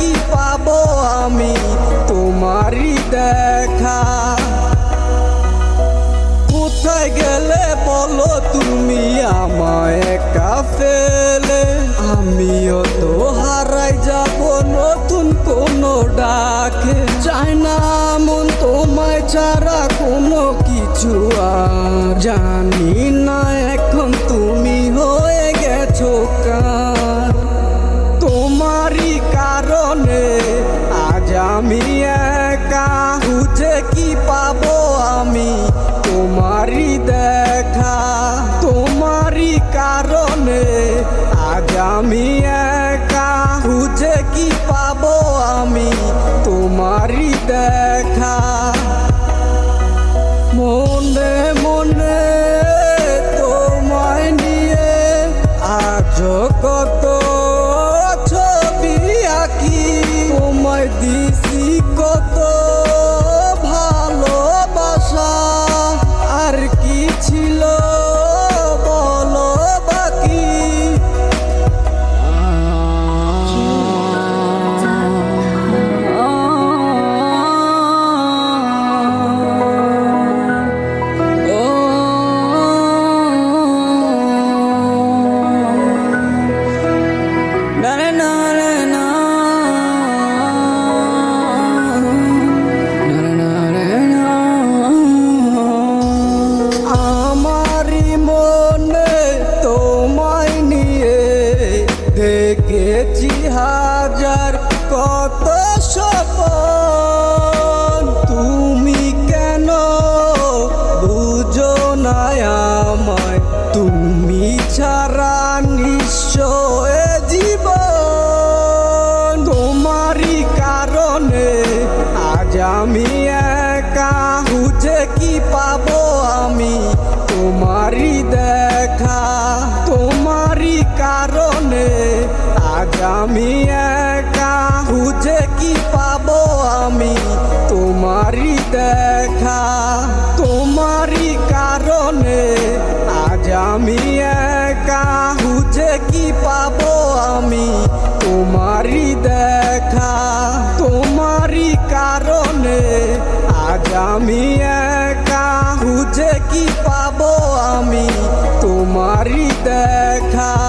কি পাবো আমি তোমারই দেখা? কোথায় গেলে বলো তুমি আমায় একা ফেলে? আমিও তো হারাই যাব নতুন কোনো ডাকে। চাই না মন তোমায় ছাড়া কোনো কিছু আর জানি খুঁজে কি পাবো আমি? তোমারই দেখা, তোমারই কারণে আজ আমি একা। খুঁজে কি পাবো আমি? তোমারই দেখা। মনে মনে তোমায় নিয়ে আজ কত ছবি আঁকি। তোমায় দিছি কত হাজার কত সপন তুমি কেন বুঝো না আমায়? তুমি আমি একা খুঁজে কি পাবো আমি? তোমারই দেখা, তোমারই কারণে আজ আমি একা খুঁজে কি পাবো আমি? তোমারই দেখা, তোমারই কারণে আজ আমি একা খুঁজে কি পাবো আমি? তোমারই দেখা।